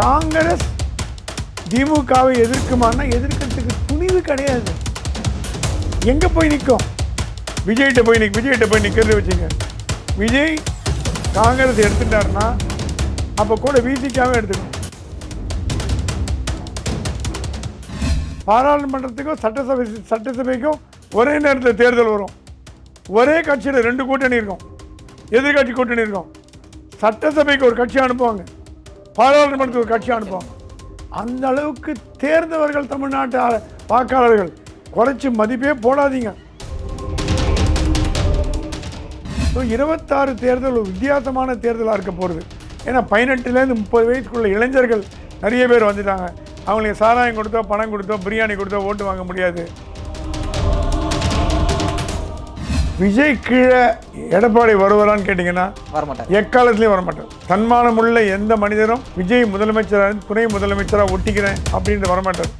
காங்கிரஸ் திமுகவை எதிர்க்குமானா எதிர்க்கிறதுக்கு துணிவு கிடையாது. எங்க போய் நிற்கும் விஜய்கிட்ட போய் நிற்க விஜய்கிட்ட போய் நிற்கிறது வச்சுங்க. விஜய் காங்கிரஸ் எடுத்துட்டாருன்னா அப்போ கூட விசிக்காவே எடுத்துக்கணும். பாராளுமன்றத்துக்கும் சட்டசபை சட்டசபைக்கும் ஒரே நேரத்தில் தேர்தல் வரும். ஒரே கட்சியில் ரெண்டு கூட்டணி இருக்கும். எதிர்கட்சி கூட்டணி இருக்கும். சட்டசபைக்கு ஒரு கட்சி அனுப்புவாங்க. பாராளுமன்றத்துக்கு கட்சி அனுப்புவாங்க அந்த அளவுக்கு தேர்ந்தவர்கள் தமிழ்நாட்டு வாக்காளர்கள். குறைச்சி மதிப்பே போடாதீங்க. ஸோ இருபத்தாறு தேர்தல் ஒரு வித்தியாசமான தேர்தலாக இருக்க போகிறது ஏன்னா பதினெட்டுலேருந்து முப்பது வயசுக்குள்ள இளைஞர்கள் நிறைய பேர் வந்துட்டாங்க. அவங்களுக்கு சாராயம் கொடுத்தோ பணம் கொடுத்தோ பிரியாணி கொடுத்தோ ஓட்டு வாங்க முடியாது. விஜய் கீழே எடப்பாடி வருவாரான்னு கேட்டிங்கன்னா வரமாட்டார். எக்காலத்துலேயும் வரமாட்டார். தன்மானமுள்ள எந்த மனிதரும் விஜய் முதலமைச்சராக துணை முதலமைச்சராக ஒட்டிக்கிறேன் அப்படின்ட்டு வரமாட்டார்.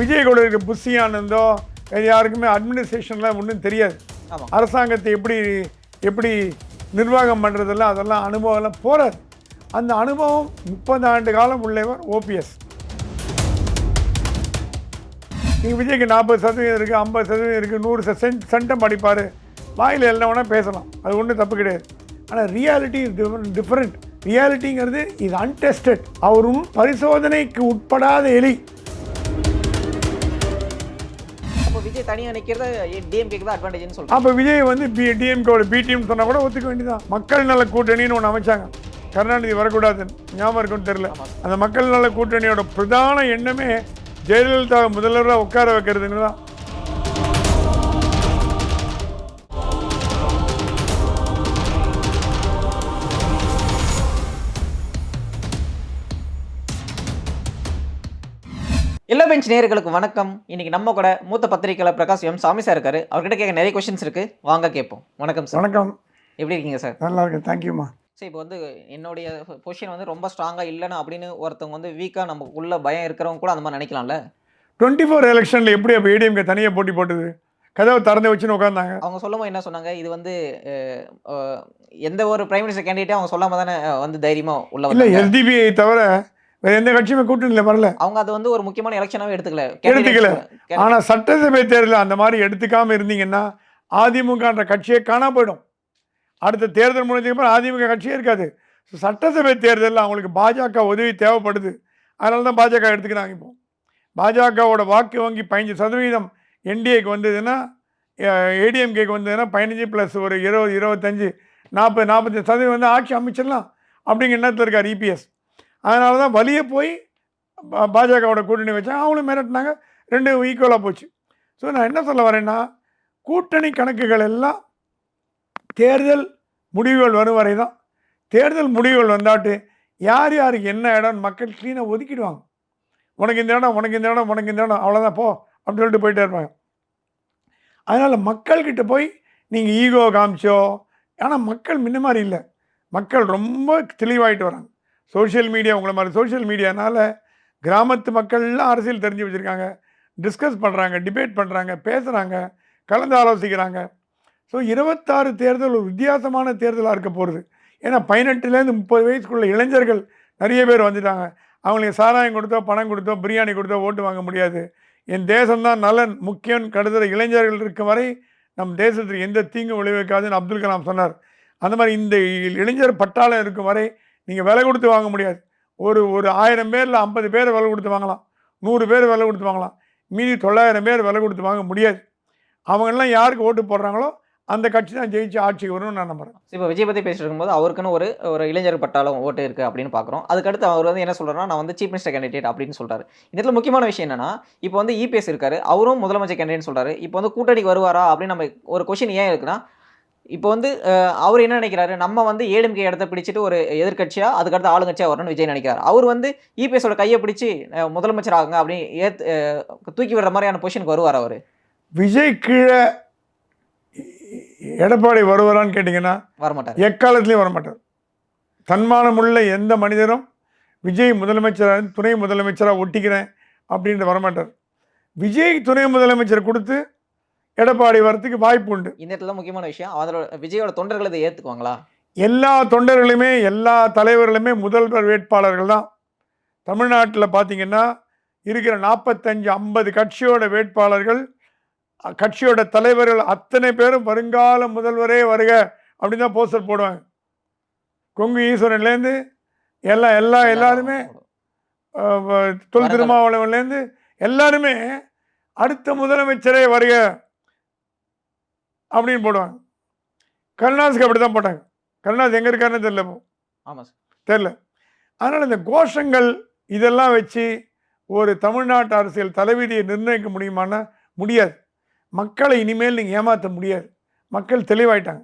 விஜய் கூட இருக்க புஷி ஆனந்தோ யாருக்குமே அட்மினிஸ்ட்ரேஷன்லாம் ஒன்றும் தெரியாது. அரசாங்கத்தை எப்படி எப்படி நிர்வாகம் பண்ணுறதெல்லாம் அதெல்லாம் அனுபவம்லாம் போறாது அந்த அனுபவம் முப்பது ஆண்டு காலம் உள்ளவர் ஓபிஎஸ் நீங்கள் விஜய்க்கு நாற்பது சதவீதம் இருக்குது ஐம்பது சதவீதம் இருக்குது நூறு சென்ட் சென்டம் படிப்பார் வாயில் என்ன வேணால் பேசலாம். அது ஒன்றும் தப்பு கிடையாது. ஆனால் ரியாலிட்டி இஸ் டிஃப்ரெண்ட் ரியாலிட்டிங்கிறது இது அன்டெஸ்டட் அவரும் பரிசோதனைக்கு உட்படாத எலி. அப்போ விஜய் தனியா நிக்கிறது டிஎம்கேக்கு தான் அட்வான்டேஜ்னு சொல்றாங்க? அப்போ விஜய் வந்து பி டிஎம்கேவோட பி டீம் சொன்னால் கூட ஒத்துக்க வேண்டியதான் மக்கள் நல கூட்டணின்னு ஒன்று அமைச்சாங்க. கருணாநிதி வரக்கூடாதுன்னு. ஞாபகம் இருக்குன்னு தெரியல. அந்த மக்கள் நல கூட்டணியோட பிரதான எண்ணமே ஜெயலலிதா முதல்வராக உட்கார வைக்கிறதுன்னு தான் எல்லா பெஞ்ச் நேயர்களுக்கு வணக்கம். இன்னைக்கு நம்ம கூட மூத்த பத்திரிகையாளர் பிரகாஷ் எம் சாமி சார் இருக்காரு. அவர்கிட்ட கேட்க நிறைய கொஸ்டின்ஸ் இருக்கு. வாங்க கேட்போம். வணக்கம் சார் வணக்கம். எப்படி இருக்கீங்க சார் நல்லா இருக்கு தேங்க்யூம்மா சார் இப்போ வந்து என்னுடைய பொசிஷன் வந்து ரொம்ப ஸ்ட்ராங்கா இல்லைன்னு அப்படின்னு ஒருத்தவங்க வந்து வீக்கா நமக்குள்ள பயம் இருக்கிறவங்க கூட அந்த மாதிரி நினைக்கலாம்ல? டுவெண்ட்டி ஃபோர் எலெக்ஷனில் எப்படி அப்போ ஏடிஎம்கே தனியாக போட்டி போட்டது? கதவை திறந்து வச்சுன்னு உட்காந்தாங்க அவங்க சொல்லும்போது என்ன சொன்னாங்க? இது வந்து எந்த ஒரு பிரைம் மினிஸ்டர் கேண்டிடேட்டும் அவங்க சொல்லாம தானே வந்து தைரியமா உள்ள இல்லை எஸ்டிபிஐ தவிர வேறு எந்த கட்சியுமே கூட்டணியில் வரல. அவங்க அது வந்து ஒரு முக்கியமான எலெக்ஷனாவே எடுத்துக்கல. எடுத்துக்கல. ஆனால் சட்டசபை தேர்தலில் அந்த மாதிரி எடுத்துக்காம இருந்தீங்கன்னா அதிமுகன்ற கட்சியே காணா போயிடும். அடுத்த தேர்தல் முடிஞ்சதுக்கு அப்புறம் அதிமுக கட்சியே இருக்காது. ஸோ சட்டசபை தேர்தலில் அவங்களுக்கு பாஜக உதவி தேவைப்படுது. அதனால தான் பாஜக எடுத்துக்கிறாங்க இப்போ. பாஜகவோட வாக்கு வங்கி பதினஞ்சு சதவீதம் என்டிஏக்கு வந்ததுன்னா ஏடிஎம்கேக்கு வந்ததுன்னா பதினஞ்சு ப்ளஸ் ஒரு இருபது இருபத்தஞ்சி நாற்பது நாற்பத்தஞ்சு சதவீதம் வந்து ஆட்சி அமைச்சிடலாம் அப்படிங்கிற எண்ணத்தில் இருக்கார் இபிஎஸ். அதனால தான் வலிய போய் பா- பாஜகவோட கூட்டணி வச்சாங்க அவங்களும் மிரட்டினாங்க ரெண்டும் ஈக்குவலாக போச்சு. ஸோ நான் என்ன சொல்ல வரேன்னா கூட்டணி கணக்குகள் எல்லாம் தேர்தல் முடிவுகள் வரும் வரை தான் தேர்தல் முடிவுகள் வந்தாட்டு யார் யாருக்கு என்ன இடம்னு மக்கள் க்ளீனாக ஒதுக்கிடுவாங்க. உனக்கு இந்த இடம் உனக்கு இந்த இடம் உனக்கு இந்த இடம் அவ்வளோதான் போ அப்படின்னு சொல்லிட்டு போயிட்டே இருப்பாங்க. அதனால் மக்கள்கிட்ட போய் நீங்கள் ஈகோ காமிச்சோ ஆனால் மக்கள் முன்ன மாதிரி இல்லை. மக்கள் ரொம்ப தெளிவாயிட்டு வராங்க. சோஷியல் மீடியா உங்களை மாதிரி சோஷியல் மீடியானால் கிராமத்து மக்கள்லாம் அரசியல் தெரிஞ்சு வச்சுருக்காங்க. டிஸ்கஸ் பண்ணுறாங்க டிபேட் பண்ணுறாங்க பேசுகிறாங்க கலந்து ஆலோசிக்கிறாங்க. ஸோ இருபத்தாறு தேர்தல் ஒரு வித்தியாசமான தேர்தலாக இருக்க போகிறது ஏன்னா பதினெட்டுலேருந்து முப்பது வயசுக்குள்ள இளைஞர்கள் நிறைய பேர் வந்துட்டாங்க. அவங்களுக்கு சாராயம் கொடுத்தோ பணம் கொடுத்தோ பிரியாணி கொடுத்தோ ஓட்டு வாங்க முடியாது. என் தேசம்தான் நலன் முக்கியம் கருதுகிற இளைஞர்கள் இருக்கும் வரை நம் தேசத்துக்கு எந்த தீங்கும் விளைவிக்காதுன்னு அப்துல் கலாம் சொன்னார். அந்த மாதிரி இந்த இளைஞர் பட்டாளம் இருக்கும் வரை நீங்கள் விலை கொடுத்து வாங்க முடியாது. ஒரு ஒரு ஆயிரம் பேரில் ஐம்பது பேர் விலை கொடுத்து வாங்கலாம். நூறு பேர் விலை கொடுத்து வாங்கலாம். மீதி தொள்ளாயிரம் பேர் விலை கொடுத்து வாங்க முடியாது. அவங்கெல்லாம் யாருக்கு ஓட்டு போடுறாங்களோ அந்த கட்சி தான் ஜெயிச்சு ஆட்சிக்கு வரும்னு நான் நம்புறேன். இப்போ விஜய் பற்றி பேசிட்டு இருக்கும்போது அவருக்குன்னு ஒரு ஒரு இளைஞர் பட்டாளம் ஓட்டு இருக்குது அப்படின்னு பார்க்குறோம் அதுக்கடுத்து அவர் வந்து என்ன சொல்றாருன்னா நான் வந்து சீஃப் மினிஸ்டர் கேண்டிடேட் அப்படின்னு சொல்றாரு. இந்த இடத்துல முக்கியமான விஷயம் என்னன்னா இப்போ வந்து இபிஎஸ் இருக்காரு. அவரும் முதலமைச்சர் கேண்டிடேட் சொல்றாரு. இப்போ வந்து கூட்டணிக்கு வருவாரா அப்படின்னு நம்ம ஒரு கொஷின் ஏன் இருக்குன்னா இப்போ வந்து அவர் என்ன நினைக்கிறாரு? நம்ம வந்து ஏடிஎம்கே இடத்த பிடிச்சிட்டு ஒரு எதிர்க்கட்சியா அதுக்கடுத்து ஆளுங்கட்சியா வரணும்னு விஜய் நினைக்கிறார். அவர் வந்து இபிஎஸோட கையை பிடிச்சி முதலமைச்சர் ஆகுங்க அப்படின்னு ஏத் தூக்கி விடுற மாதிரியான பொசிஷனுக்கு வருவார் அவர். விஜய் கீழே எடப்பாடி வருவாரான்னு கேட்டிங்கன்னா வரமாட்டார். எக்காலத்துலேயும் வரமாட்டார். தன்மானமுள்ள எந்த மனிதரும் விஜய் முதலமைச்சராக துணை முதலமைச்சராக ஒட்டிக்கிறேன் அப்படின்ட்டு வரமாட்டார். விஜய் துணை முதலமைச்சர் கொடுத்து எடப்பாடி வரத்துக்கு வாய்ப்பு உண்டு. இந்த இடத்துல முக்கியமான விஷயம். அதோட விஜயோட தொண்டர்கள் இதை ஏற்றுக்குவாங்களா எல்லா தொண்டர்களுமே எல்லா தலைவர்களுமே முதல்வர் வேட்பாளர்கள் தான். தமிழ்நாட்டில் பார்த்தீங்கன்னா இருக்கிற நாற்பத்தஞ்சு ஐம்பது கட்சியோட வேட்பாளர்கள் கட்சியோட தலைவர்கள் அத்தனை பேரும் வருங்கால முதல்வரே வருக அப்படின்னு தான் போஸ்டர் போடுவாங்க. கொங்கு ஈஸ்வரன்லேருந்து எல்லாம் எல்லா எல்லாருமே தொல் திருமாவளவன்லேருந்து எல்லாருமே அடுத்த முதலமைச்சரே வருக அப்படின்னு போடுவாங்க. கருணாஸுக்கு அப்படி தான் போட்டாங்க. கருணாஸ் எங்கே இருக்காருன்னு தெரியல இப்போ. ஆமாம் சார். தெரில அதனால் இந்த கோஷங்கள் இதெல்லாம் வச்சு ஒரு தமிழ்நாட்டு அரசியல் தலைவிதியை நிர்ணயிக்க முடியுமான்னா முடியாது. மக்களை இனிமேல் நீங்கள் ஏமாற்ற முடியாது. மக்கள் தெளிவாயிட்டாங்க.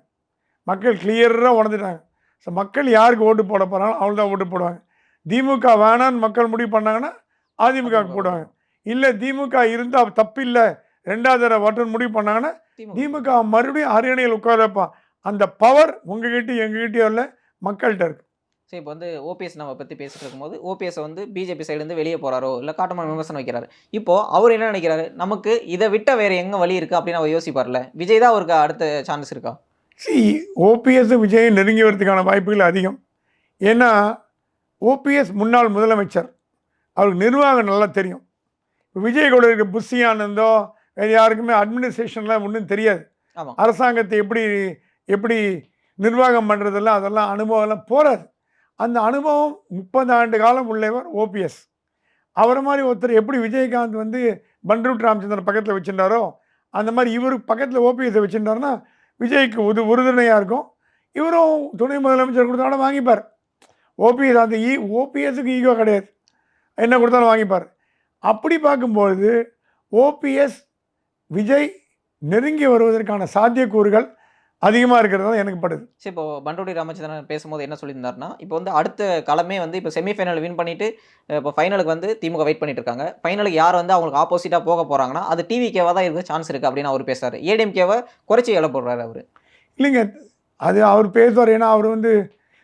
மக்கள் கிளியராக உணர்ந்துட்டாங்க. ஸோ மக்கள் யாருக்கு ஓட்டு போட போகிறாங்களோ அவங்க தான் ஓட்டு போடுவாங்க. திமுக வேணான்னு மக்கள் முடிவு பண்ணாங்கன்னா அதிமுகவுக்கு போடுவாங்க. இல்லை திமுக இருந்தால் தப்பில்லை. ரெண்டாவது தடவை ஓட்டுன்னு முடிவு பண்ணாங்கன்னா திமுக. மறுபடியும் அரியணையில் உட்கார வைப்பான் அந்த பவர் உங்ககிட்ட எங்ககிட்டயும் இல்லை மக்கள்கிட்ட இருக்கு. சரி இப்போ வந்து ஓபிஎஸ் நம்ம பற்றி பேசிட்டு இருக்கும்போது ஓபிஎஸ் வந்து பிஜேபி சைடுலேருந்து வெளியே போறாரோ இல்லை காட்டமான விமர்சனம் வைக்கிறாரு. இப்போ அவர் என்ன நினைக்கிறாரு? நமக்கு இதை விட்ட வேற எங்க வழி இருக்கு அப்படின்னு அவர் யோசிப்பார்ல. விஜய் தான் அவருக்கு அடுத்த சான்ஸ் இருக்கா? சி ஓபிஎஸ் விஜய் நெருங்கி வரதுக்கான வாய்ப்புகள் அதிகம். ஏன்னா ஓபிஎஸ் முன்னாள் முதலமைச்சர். அவருக்கு நிர்வாகம் நல்லா தெரியும். விஜய் கூட இருக்க புஷி ஆனந்தோ வேறு யாருக்குமே அட்மினிஸ்ட்ரேஷன்லாம் ஒன்றும் தெரியாது. அரசாங்கத்தை எப்படி எப்படி நிர்வாகம் பண்ணுறதெல்லாம் அதெல்லாம் அனுபவம்லாம் போகாது அந்த அனுபவம் முப்பது ஆண்டு காலம் உள்ளவர் ஓபிஎஸ் அவரை மாதிரி ஒருத்தர் எப்படி விஜயகாந்த் வந்து பண்ருட் ராமச்சந்திரன் பக்கத்தில் வச்சுருந்தாரோ அந்த மாதிரி இவர் பக்கத்தில் ஓபிஎஸை வச்சுருந்தாருன்னா விஜய்க்கு உது உறுதுணையாக இருக்கும். இவரும் துணை முதலமைச்சர் கொடுத்தாலும் வாங்கிப்பார். ஓபிஎஸ் அந்த ஈ ஓபிஎஸுக்கு ஈகோ கிடையாது. என்ன கொடுத்தாலும் வாங்கிப்பார். அப்படி பார்க்கும்பொழுது ஓபிஎஸ் விஜய் நெருங்கி வருவதற்கான சாத்தியக்கூறுகள் அதிகமாக இருக்கிறது தான் எனக்கு படுது. சரி இப்போ பண்டோடி ராமச்சந்திரன் பேசும்போது என்ன சொல்லியிருந்தாருன்னா இப்போ வந்து அடுத்த களமே வந்து இப்போ செமிஃபைனல் வின் பண்ணிட்டு இப்போ ஃபைனலுக்கு வந்து திமுக வெயிட் பண்ணிட்டு இருக்காங்க. ஃபைனலுக்கு யார் வந்து அவங்களுக்கு ஆப்போசிட்டாக போக போறாங்கன்னா அது டிவிகேவா தான் இருக்க சான்ஸ் இருக்கு அப்படின்னு அவர் பேசுறாரு. ஏடிஎம்கேவை குறைச்சி எழ போடுறாரு அவர். இல்லைங்க அது அவர் பேசுவார் ஏன்னா அவர் வந்து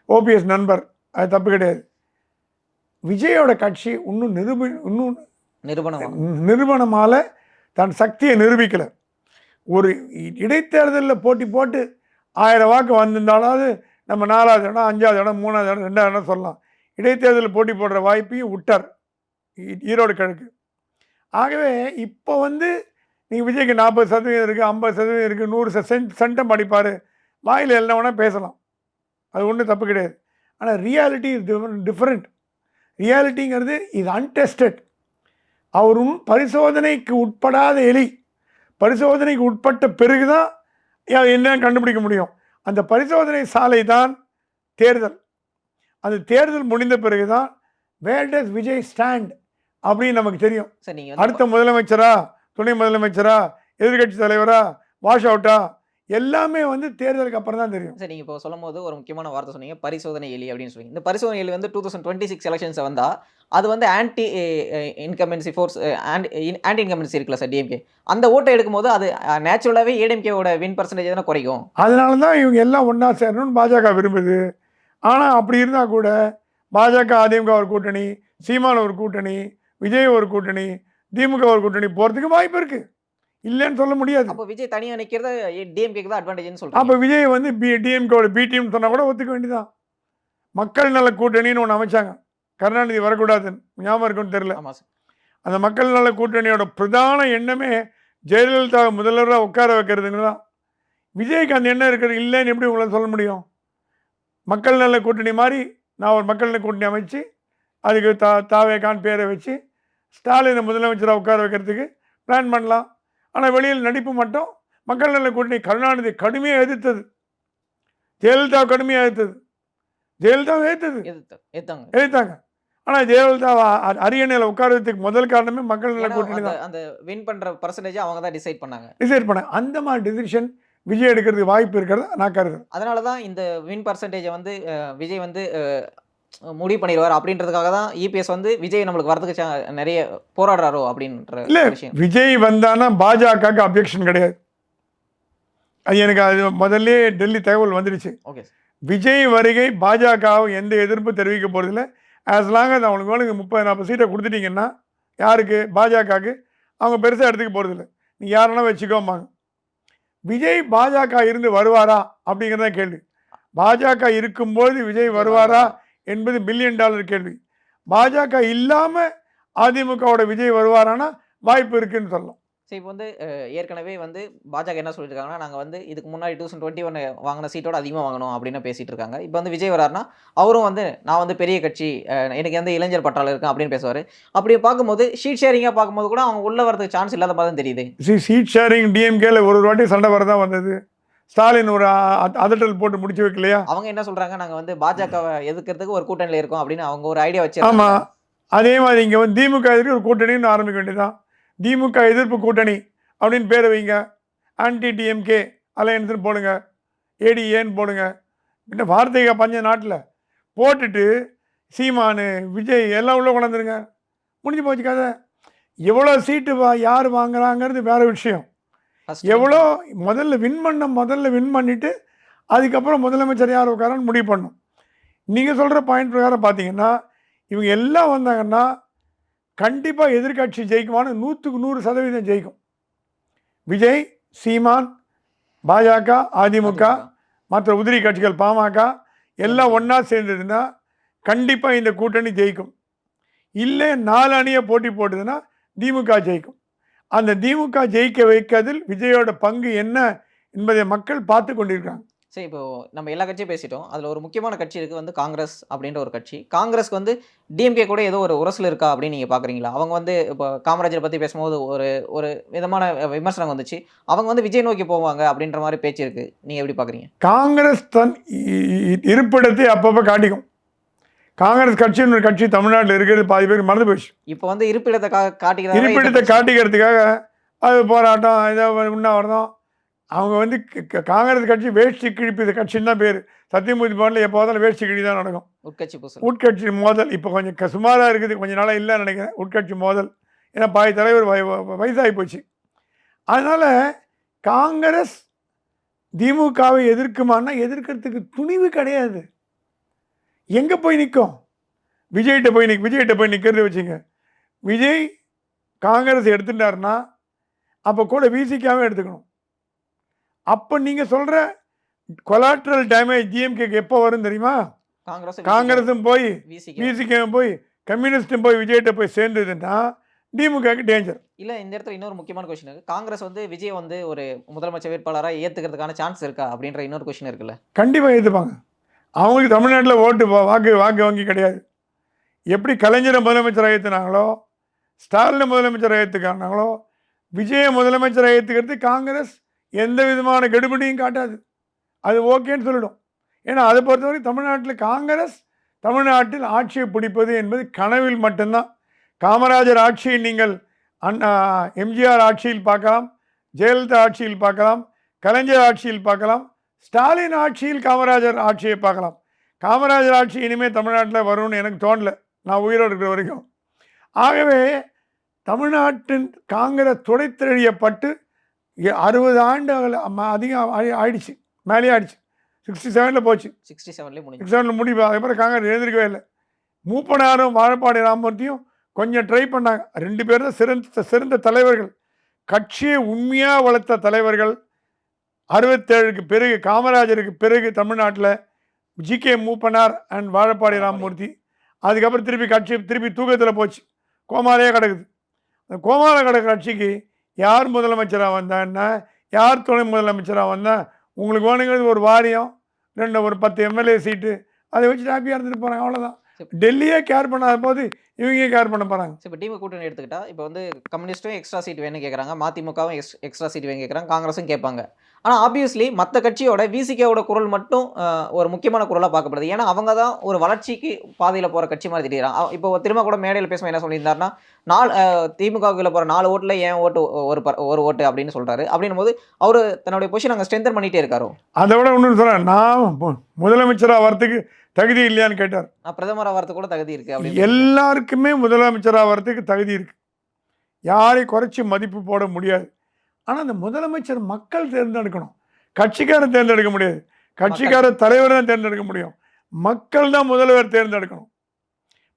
ஓபிஎஸ் நண்பர். அது தப்பு கிடையாது. விஜயோட கட்சி இன்னும் நிரூபி இன்னும் நிறுவனம் நிறுவனமால தன் சக்தியை நிரூபிக்கல. ஒரு இ- இடைத்தேர்தலில் போட்டி போட்டு ஆயிரம் வாக்கு வந்திருந்தாலாவது நம்ம நாலாவது இடம் அஞ்சாவது இடம் மூணாவது இடம் ரெண்டாவது இடம் சொல்லலாம். இடைத்தேர்தலில் போட்டி போடுற வாய்ப்பையும் விட்டார். ஈரோடு கிழக்கு. ஆகவே இப்போ வந்து நீங்கள் விஜய்க்கு நாற்பது சதவீதம் இருக்குது ஐம்பது சதவீதம் இருக்குது நூறு சென்ட் சென்டம் அடிப்பார். வாயில் என்ன வேணால் பேசலாம். அது ஒன்றும் தப்பு கிடையாது. ஆனால் ரியாலிட்டி இஸ் டிஃப்ரெண்ட். ரியாலிட்டிங்கிறது இது அன்டெஸ்டட். அவரும் பரிசோதனைக்கு உட்படாத எலி. பரிசோதனைக்கு உட்பட்ட பிறகுதான் யா- என்ன கண்டுபிடிக்க முடியும். அந்த பரிசோதனை சாலை தான் தேர்தல். அந்த தேர்தல் முடிந்த பிறகுதான் வேர் டஸ் விஜய் ஸ்டாண்ட் அப்படின்னு நமக்கு தெரியும். அடுத்த முதலமைச்சரா துணை முதலமைச்சரா எதிர்க்கட்சி தலைவரா வாஷ் அவுட்டா எல்லாமே வந்து தேர்தலுக்கு அப்புறம் தான் தெரியும். சரி நீங்கள் இப்போ சொல்லும் போது ஒரு முக்கியமான வார்த்தை சொன்னீங்க. பரிசோதனை எலி அப்படின்னு சொல்லி இந்த பரிசோதனை எலி வந்து two thousand twenty six elections வந்தால் அது வந்து anti incumbency force anti incumbency இருக்குல்ல சார் டிஎம்கே அந்த ஓட்டை எடுக்கும்போது அது நேச்சுரலாகவே ஏடிஎம்கேவோட வின் பர்சன்டேஜ் தானே குறையும்? அதனால தான் இவங்க எல்லாம் ஒன்றா சேரணும்னு பாஜக விரும்புது. ஆனால் அப்படி இருந்தால் கூட பாஜக அதிமுக ஒரு கூட்டணி சீமான் ஒரு கூட்டணி விஜய் ஒரு கூட்டணி திமுக ஒரு கூட்டணி போகிறதுக்கு வாய்ப்பு இருக்குது இல்லைன்னு சொல்ல முடியாது. அப்போ விஜய் தனியாக நிற்கிறத டிஎம்கேக்கு தான் அட்வான்டேஜ்னு அப்போ சொல்கிறாங்க விஜய் வந்து பி டிஎம்கேவோட பி டீம் சொன்னால் கூட ஒத்துக்க வேண்டியதான் மக்கள் நல கூட்டணின்னு ஒன்று அமைச்சாங்க. கருணாநிதி வரக்கூடாதுன்னு. ஞாபகம் இருக்குன்னு தெரியல. ஆமாம் சார் அந்த மக்கள் நல கூட்டணியோட பிரதான எண்ணமே ஜெயலலிதா முதல்வராக உட்கார வைக்கிறதுன்னு தான். விஜய்க்கு அந்த எண்ணம் இருக்கிறது இல்லைன்னு எப்படி உங்களை சொல்ல முடியும்? மக்கள் நல கூட்டணி மாதிரி நான் ஒரு மக்கள் நல கூட்டணி அமைச்சு அதுக்கு தா தாவேகான் பேரை வச்சு ஸ்டாலினை முதலமைச்சராக உட்கார வைக்கிறதுக்கு பிளான் பண்ணலாம். ஆனால் வெளியில் நடிப்பு மட்டும். மக்கள் நல கூட்டணி கருணாநிதி கடுமையாக எதிர்த்தது. ஜெயலலிதா கடுமையாக எதிர்த்தது. ஜெயலலிதாவை எதிர்த்தது. எதிர்த்து எதிர்த்தாங்க. ஆனால் ஜெயலலிதாவை அ- அரியணையில் உட்கார்றதுக்கு முதல் காரணமே மக்கள் நல கூட்டணி தான். அந்த வின் பண்ணுற பர்சன்டேஜ் அவங்க தான் டிசைட் பண்ணாங்க. டிசைட் பண்ண அந்த மாதிரி டிசிஷன் விஜய் எடுக்கிறதுக்கு வாய்ப்பு இருக்கிறத நான் கருதுறேன். அதனால தான் இந்த வின் பர்சன்டேஜை வந்து விஜய் வந்து முடிவு பண்ணிடுவார் அப்படின்றதுக்காக தான் இபிஎஸ் வந்து விஜய் நம்மளுக்கு வரதுக்கு நிறைய போராடுறாரோ அப்படின்ற இல்ல. விஜய் வந்தானா பாஜகவுக்கு அப்ஜெக்ஷன் கிடையாது. அது எனக்கு அது முதல்ல டெல்லி தகவல் வந்துடுச்சு. ஓகே விஜய் வருகை பாஜகவை எந்த எதிர்ப்பு தெரிவிக்க போகிறதில்ல ஆஸ் லாங் அது அவங்களுக்கு வேணுங்க முப்பது நாற்பது சீட்டை கொடுத்துட்டீங்கன்னா யாருக்கு? பாஜகவுக்கு அவங்க பெருசாக எடுத்துக்க போகிறதில்ல நீ யாரெல்லாம் வச்சுக்கோம்பாங்க. விஜய் பாஜக இருந்து வருவாரா அப்படிங்கிறத கேள்வி. பாஜக இருக்கும்போது விஜய் வருவாரா? என்பது பில்லியன் டாலர் கேள்வி. பாஜக இல்லாம அதிமுகவோட விஜய் வருவாரானா வாய்ப்பு இருக்குன்னு சொல்லலாம். சரி இப்போ வந்து ஏற்கனவே வந்து பாஜக என்ன சொல்லிட்டு இருக்காங்கன்னா நாங்கள் வந்து இதுக்கு முன்னாடி டூ தௌசண்ட் டுவெண்ட்டி ஒன் வாங்கின சீட்டோட அதிகமாக வாங்கணும் அப்படின்னு பேசிட்டு இருக்காங்க. இப்போ வந்து விஜய் வராருன்னா அவரும் வந்து நான் வந்து பெரிய கட்சி எனக்கு வந்து இளைஞர் பட்டாளம் இருக்கும் அப்படின்னு பேசுவார். அப்படி பார்க்கும்போது ஷீட் ஷேரிங்காக பார்க்கும்போது கூட அவங்க உள்ள வரதுக்கு சான்ஸ் இல்லாத மாதிரி தான் தெரியுது. சீட் ஷேரிங் டிஎம்கேல ஒரு ஒரு வாட்டி சண்டை வரதான் வந்தது. ஸ்டாலின் ஒரு அதட்டல் போட்டு முடிச்சு வைக்கலையா? அவங்க என்ன சொல்றாங்க? நாங்க வந்து பாஜகவை எதிர்க்கிறதுக்கு ஒரு கூட்டணியில் இருக்கோம் அப்படின்னு அவங்க ஒரு ஐடியா வச்சு ஆமா. அதே மாதிரி இங்க வந்து திமுக எதிர்ப்பு ஒரு கூட்டணின்னு ஆரம்பிக்க வேண்டியதுதான். திமுக எதிர்ப்பு கூட்டணி அப்படின்னு பேரை வைங்க. ஆன்டி டிஎம்கே அலையன்ஸ்னு போடுங்க. ஏடிஏன்னு போடுங்க. பின்ன வார்த்தைக பஞ்ச நாட்டில் போட்டுட்டு சீமானு விஜய் எல்லாம் உள்ள கொண்டாந்துருங்க. முடிஞ்சு போச்சு கதை. எவ்வளோ சீட்டு வா யார் வாங்குறாங்கிறது வேற விஷயம். எவ்வளோ முதல்ல வின் பண்ண முதல்ல வின் பண்ணிட்டு அதுக்கப்புறம் முதலமைச்சர் யார் உட்காரான்னு முடிவு பண்ணும். நீங்கள் சொல்கிற பாயிண்ட் பிரகாரம் பார்த்தீங்கன்னா இவங்க எல்லாம் வந்தாங்கன்னா கண்டிப்பாக எதிர்க்கட்சி ஜெயிக்குமான்னு நூற்றுக்கு நூறு சதவீதம் ஜெயிக்கும். விஜய் சீமான் பாஜக அதிமுக மற்ற உதிரி கட்சிகள் பாமக எல்லாம் ஒன்றா சேர்ந்ததுன்னா கண்டிப்பாக இந்த கூட்டணி ஜெயிக்கும். இல்லை நாலு அணியை போட்டி போட்டதுன்னா திமுக ஜெயிக்கும். அந்த திமுக ஜெயிக்க வைக்கிறதில் விஜயோட பங்கு என்ன என்பதை மக்கள் பார்த்து கொண்டிருக்காங்க சரி இப்போ நம்ம எல்லா கட்சியும் பேசிட்டோம். அதுல ஒரு முக்கியமான கட்சி இருக்கு வந்து காங்கிரஸ் அப்படின்ற ஒரு கட்சி. காங்கிரஸ்க்கு வந்து டிஎம்கே கூட ஏதோ ஒரு உரசல் இருக்கா அப்படின்னு நீங்க பாக்குறீங்களா? அவங்க வந்து இப்போ காமராஜர் பத்தி பேசும்போது ஒரு ஒரு விதமான விமர்சனம் வந்துச்சு. அவங்க வந்து விஜய் நோக்கி போவாங்க அப்படின்ற மாதிரி பேச்சு இருக்கு. நீங்க எப்படி பாக்குறீங்க? காங்கிரஸ் தன் இருப்பிடத்தை அப்பப்போ காட்டிக்கும். காங்கிரஸ் கட்சின்னு ஒரு கட்சி தமிழ்நாட்டில் இருக்கிறது பாதி பேருக்கு மறந்து போச்சு இப்போ வந்து இருப்பிடத்தை கா காட்டிக்கிறதா இருப்பிடத்தை காட்டிக்கிறதுக்காக அது போராட்டம் ஏதோ உண்ணாவிரதம் அவங்க வந்து காங்கிரஸ் கட்சி வேஷ்டி கிழிப்பு கட்சின்னு தான் பேர். சத்தியமூர்த்தி பவனில் எப்போ பார்த்தாலும் வேஷ்டி கிழி தான் நடக்கும். உட்கட்சி உட்கட்சி மோதல். இப்போ கொஞ்சம் க- சுமாரா இருக்குது. கொஞ்ச நாளாக இல்லைன்னு நினைக்கிறேன். உட்கட்சி மோதல். ஏன்னா பாதி தலைவர் வயசாகி போச்சு. அதனால் காங்கிரஸ் திமுகவை எதிர்க்குமான்னா எதிர்க்கிறதுக்கு துணிவு கிடையாது. எங்கே போய் நிற்கும் விஜய்கிட்ட போய் நிக் விஜய்கிட்ட போய் நிற்கிறது வச்சுங்க. விஜய் காங்கிரஸ் எடுத்துட்டாருன்னா அப்போ கூட விசிக்காவே எடுத்துக்கணும். அப்போ நீங்கள் சொல்கிற கொலாட்ரல் டேமேஜ் டிஎம்கேக்கு எப்போ வரும் தெரியுமா? காங்கிரஸ் காங்கிரஸும் போய் விசிக்கு பிசிகேவும் போய் கம்யூனிஸ்டும் போய் விஜய்கிட்ட போய் சேர்ந்ததுன்னா திமுகவுக்கு டேஞ்சர் இல்ல இந்த இடத்துல இன்னொரு முக்கியமான கொஸ்டின் இருக்கு. காங்கிரஸ் வந்து விஜய் வந்து ஒரு முதலமைச்சர் வேட்பாளரா ஏத்துக்கிறதுக்கான சான்ஸ் இருக்கா? அப்படின்ற இன்னொரு கொஸ்டின் இருக்குல்ல. கண்டிப்பாக ஏற்றுப்பாங்க அவங்களுக்கு தமிழ்நாட்டில் ஓட்டு வா- வாக்கு வாக்கு வங்கி கிடையாது. எப்படி கலைஞரை முதலமைச்சராக ஏற்றுனாங்களோ ஸ்டாலினை முதலமைச்சராக ஏற்றுக்கானாங்களோ விஜயை முதலமைச்சராக ஏற்றுக்கிறது காங்கிரஸ் எந்த விதமான கெடுபடியும் காட்டாது. அது ஓகேன்னு சொல்லிடும். ஏன்னா அதை பொறுத்தவரை தமிழ்நாட்டில் காங்கிரஸ் தமிழ்நாட்டில் ஆட்சியை பிடிப்பது என்பது கனவில் மட்டும்தான். காமராஜர் ஆட்சியை நீங்கள் அண்ணா எம்ஜிஆர் ஆட்சியில் பார்க்கலாம் ஜெயலலிதா ஆட்சியில் பார்க்கலாம் கலைஞர் ஆட்சியில் பார்க்கலாம் ஸ்டாலின் ஆட்சியில் காமராஜர் ஆட்சியை பார்க்கலாம். காமராஜர் ஆட்சி இனிமேல் தமிழ்நாட்டில் வரும்னு எனக்கு தோணல. நான் உயிரோடு இருக்கிற வரைக்கும். ஆகவே தமிழ்நாட்டின் காங்கிரஸ் துடைத்தெழியப்பட்டு அறுபது ஆண்டுகள் அதிகம் ஆயி- ஆயிடுச்சு. மேலே ஆயிடுச்சு. சிக்ஸ்டி செவனில் போச்சு. சிக்ஸ்டி செவன்லேயே முடிஞ்சு சிக்ஸ் செவனில் முடிவு. அதுக்கப்புறம் காங்கிரஸ் எழுந்திருக்கவே இல்லை. மூப்பனாரும் வாழப்பாடி ராமமூர்த்தியும் கொஞ்சம் ட்ரை பண்ணாங்க. ரெண்டு பேரும் தான் சிறந்த சிறந்த தலைவர்கள். கட்சியை உண்மையாக வளர்த்த தலைவர்கள். அறுபத்தேழுக்கு பிறகு காமராஜருக்கு பிறகு தமிழ்நாட்டில் G K Moopanar and Vazhappadi Ramamurthy. அதுக்கப்புறம் திருப்பி கட்சி திருப்பி தூக்கத்தில் போச்சு. கோமாலே கிடக்குது. அந்த கோமால கிடக்கிற கட்சிக்கு யார் முதலமைச்சராக வந்தா என்ன? யார் துணை முதலமைச்சராக வந்தா உங்களுக்கு வேணுங்கிறது ஒரு வாரியம் ரெண்டு ஒரு பத்து எம்எல்ஏ சீட்டு அதை வச்சு ஹாப்பியாக இருந்துட்டு போகிறாங்க அவ்வளோதான் டெல்லியே கேர் பண்ணாத போது இவங்க கேர் பண்ண போகிறாங்க இப்போ டீம் கூட்டணி எடுத்துக்கிட்டா இப்போ வந்து கம்யூனிஸ்ட்டும் எக்ஸ்ட்ரா சீட் வேணும்னு கேட்குறாங்க மதிமுகவும் எக்ஸ் எக்ஸ்ட்ரா சீட் வேணும் கேட்குறாங்க காங்கிரஸும் கேட்பாங்க. ஆனால் ஆப்வியஸ்லி மற்ற கட்சியோட விசிகேவோட குரல் மட்டும் ஒரு முக்கியமான குரலாக பார்க்கப்படுது. ஏன்னா அவங்க தான் ஒரு வளர்ச்சிக்கு பாதையில் போகிற கட்சி மாதிரி தெரியுறாங்க இப்போ திரும்ப கூட மேடையில் பேசும்போது என்ன சொல்லியிருந்தாருன்னா நாலு திமுகவில் போகிற நாலு ஓட்டில் ஏன் ஓட்டு ஒரு ப- ஒரு ஓட்டு அப்படின்னு சொல்கிறாரு அப்படின்னும் போது அவர் தன்னுடைய பொசிஷன் அங்கே ஸ்ட்ரென்தன் பண்ணிகிட்டே இருக்காரோ? அதை விட ஒன்று சொல்கிறேன் நான் முதலமைச்சராக வரத்துக்கு தகுதி இல்லையான்னு கேட்டார். பிரதமர் வரது கூட தகுதி இருக்குது அப்படின்னு எல்லாருக்குமே முதலமைச்சராக வரதுக்கு தகுதி இருக்கு. யாரையும் குறைச்சி மதிப்பு போட முடியாது. ஆனால் அந்த முதலமைச்சர் மக்கள் தேர்ந்தெடுக்கணும். கட்சிக்காரன் தேர்ந்தெடுக்க முடியாது. கட்சிக்கார தலைவர் தான் தேர்ந்தெடுக்க முடியும். மக்கள் தான் முதல்வர் தேர்ந்தெடுக்கணும்.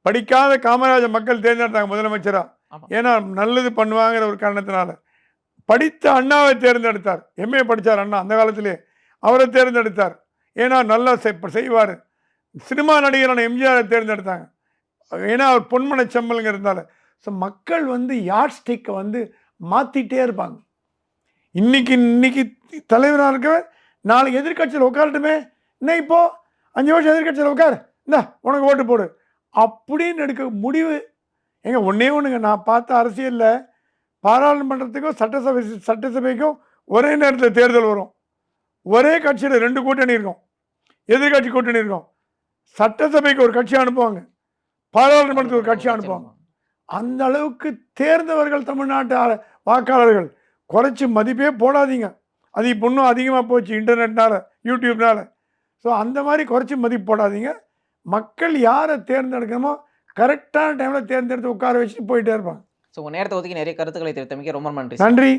படிக்காத காமராஜர் மக்கள் தேர்ந்தெடுத்தாங்க முதலமைச்சரா. ஆமா. ஏன்னா நல்லது பண்ணுவாங்கிற ஒரு காரணத்தினால. படித்த அண்ணாவை தேர்ந்தெடுத்தார். எம்ஏ படித்தார் அண்ணா அந்த காலத்திலே. அவரை தேர்ந்தெடுத்தார். ஏன்னா நல்லா செய்வார். சினிமா நடிகரான எம்ஜிஆரை தேர்ந்தெடுத்தாங்க. ஏன்னா அவர் பொன்மனை செம்மலுங்கிறதுனால ஸோ மக்கள் வந்து யார் ஸ்டிக்கை வந்து மாற்றிட்டே இருப்பாங்க. இன்னைக்கு இன்னைக்கு தலைவராக இருக்கவே நாளைக்கு எதிர்க்கட்சியில் உட்காரட்டுமே. என்ன இப்போது அஞ்சு வருஷம் எதிர்க்கட்சியில் உட்கார். இந்தா உனக்கு ஓட்டு போடு. அப்படின்னு எடுக்க முடிவு. ஏங்க ஒன்றே ஒன்றுங்க நான் பார்த்த அரசியலில் பாராளுமன்றத்துக்கும் சட்டசபை சட்டசபைக்கும் ஒரே நேரத்தில் தேர்தல் வரும். ஒரே கட்சியில் ரெண்டு கூட்டணி இருக்கும். எதிர்க்கட்சி கூட்டணி இருக்கும். சட்டசபைக்கு ஒரு கட்சி அனுப்புவாங்க. பாராளுமன்றத்துக்கு ஒரு கட்சி அனுப்புவாங்க. அந்த அளவுக்கு தேர்ந்தவர்கள் தமிழ்நாட்டு வாக்காளர்கள். குறைச்சி மதிப்பே போடாதீங்க. அது இப்போ இன்னும் அதிகமாக போச்சு இன்டர்நெட்னால யூடியூப்னால. ஸோ அந்த மாதிரி குறைச்சி மதிப்பு போடாதீங்க. மக்கள் யாரை தேர்ந்தெடுக்கணுமோ கரெக்டான டைமில் தேர்ந்தெடுத்து உட்கார வச்சுட்டு போயிட்டே இருப்பாங்க. ஸோ உங்கள் நேரத்தை ஒதுக்கி நிறைய கருத்துக்களை தெரிவித்தமைக்கு ரொம்ப நன்றி. நன்றி.